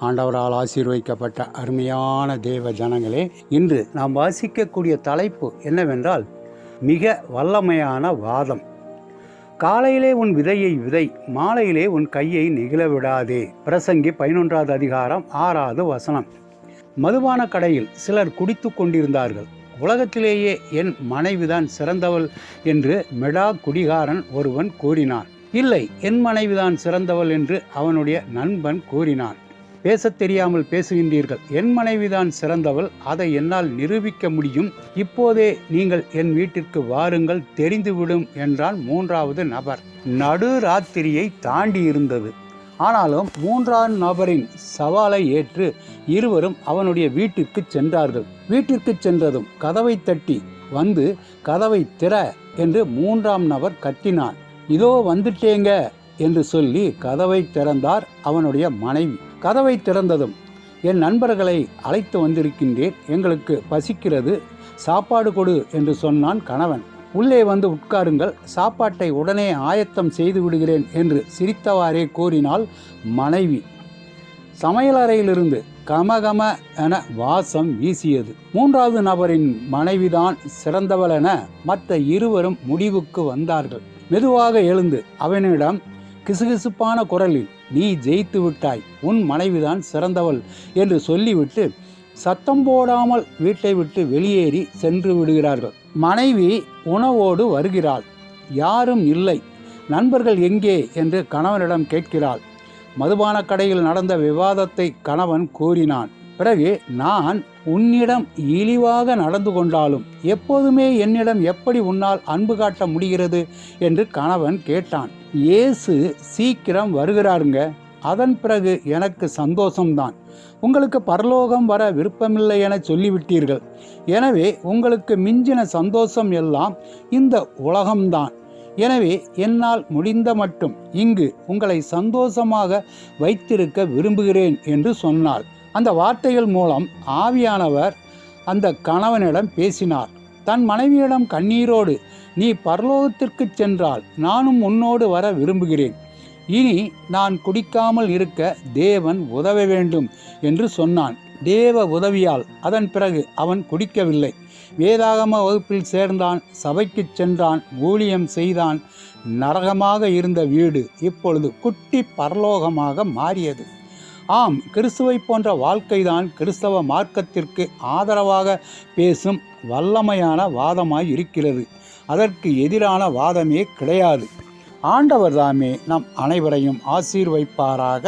ஆண்டவரால் ஆசீர்வதிக்கப்பட்ட அருமையான தேவ ஜனங்களே இன்று நாம் வாசிக்கக்கூடிய தலைப்பு என்னவென்றால் மிக வல்லமையான வாதம். காலையிலே உன் விதையை விதை மாலையிலே உன் கையை நெகிழ விடாதே பிரசங்கி பதினொன்றாவது அதிகாரம் ஆறாவது வசனம். மதுபான கடையில் சிலர் குடித்து கொண்டிருந்தார்கள். உலகத்திலேயே என் மனைவிதான் சிறந்தவள் என்று மெடா குடிகாரன் ஒருவன் கூறினான். இல்லை என் மனைவிதான் சிறந்தவள் என்று அவனுடைய நண்பன் கூறினான். பேசத் தெரியாமல் பேசுகின்றீர்கள். என் மனைவிதான் சிறந்தவள். அதை என்னால் நிரூபிக்க முடியும். இப்போதே நீங்கள் என் வீட்டிற்கு வாருங்கள். தெரிந்துவிடும் என்றான் மூன்றாவது நபர். நடு ராத்திரியை தாண்டி இருந்தது. ஆனாலும் மூன்றாம் நபரின் சவாலை ஏற்று இருவரும் அவனுடைய வீட்டிற்கு சென்றார்கள். வீட்டிற்கு சென்றதும் கதவை தட்டி வந்து கதவை திற என்று மூன்றாம் நபர் கத்தினான். இதோ வந்துட்டேங்க. என்று சொல்லி கதவை திறந்தார் அவனுடைய மனைவி. கதவை திறந்ததும் என் நண்பர்களை அழைத்து வந்திருக்கின்றேன். எங்களுக்கு பசிக்கிறது. சாப்பாடு கொடு என்று சொன்னான் கணவன். உள்ளே வந்து உட்காருங்கள். சாப்பாட்டை உடனே ஆயத்தம் செய்து விடுகிறேன் என்று சிரித்தவாறே கூறினாள் மனைவி. சமையலறையிலிருந்து கமகம என வாசம் வீசியது. மூன்றாவது நபரின் மனைவிதான் சிறந்தவள் என மற்ற இருவரும் முடிவுக்கு வந்தார்கள். மெதுவாக எழுந்து அவனிடம் கிசுகிசுப்பான குரலில் நீ ஜெயித்து விட்டாய் உன் மனைவிதான் சிறந்தவள் என்று சொல்லிவிட்டு சத்தம் போடாமல் வீட்டை விட்டு வெளியேறி சென்று விடுகிறார்கள். மனைவி உணவோடு வருகிறாள். யாரும் இல்லை. நண்பர்கள் எங்கே? என்று கணவனிடம் கேட்கிறாள். மதுபான கடையில் நடந்த விவாதத்தை கணவன் கூறினான். பிறகு நான் உன்னிடம் இழிவாக நடந்து கொண்டாலும் எப்போதுமே என்னிடம் எப்படி உன்னால் அன்பு காட்ட முடிகிறது என்று கணவன் கேட்டான். இயேசு சீக்கிரம் வருகிறாருங்க. அதன் பிறகு எனக்கு சந்தோஷம்தான். உங்களுக்கு பரலோகம் வர விருப்பமில்லை என சொல்லிவிட்டீர்கள். எனவே உங்களுக்கு மிஞ்சின சந்தோஷம் எல்லாம் இந்த உலகம்தான். எனவே என்னால் முடிந்த மட்டும் இங்கு உங்களை சந்தோஷமாக வைத்திருக்க விரும்புகிறேன் என்று சொன்னாள். அந்த வார்த்தைகள் மூலம் ஆவியானவர் அந்த கணவனிடம் பேசினார். தன் மனைவியிடம் கண்ணீரோடு நீ பரலோகத்திற்கு சென்றால் நானும் உன்னோடு வர விரும்புகிறேன். இனி நான் குடிக்காமல் இருக்க தேவன் உதவ வேண்டும் என்று சொன்னான். தேவ உதவியால் அதன் பிறகு அவன் குடிக்கவில்லை. வேதாகம வகுப்பில் சேர்ந்தான் சபைக்கு சென்றான் ஊழியம் செய்தான். நரகமாக இருந்த வீடு இப்பொழுது குட்டி பரலோகமாக மாறியது. ஆம் கிறிஸ்துவை போன்ற வாழ்க்கைதான் கிறிஸ்தவ மார்க்கத்திற்கு ஆதரவாக பேசும் வல்லமையான வாதமாய் இருக்கிறது. அதற்கு எதிரான வாதமே கிடையாது. ஆண்டவர் தாமே நம் அனைவரையும் ஆசீர்வைப்பாராக.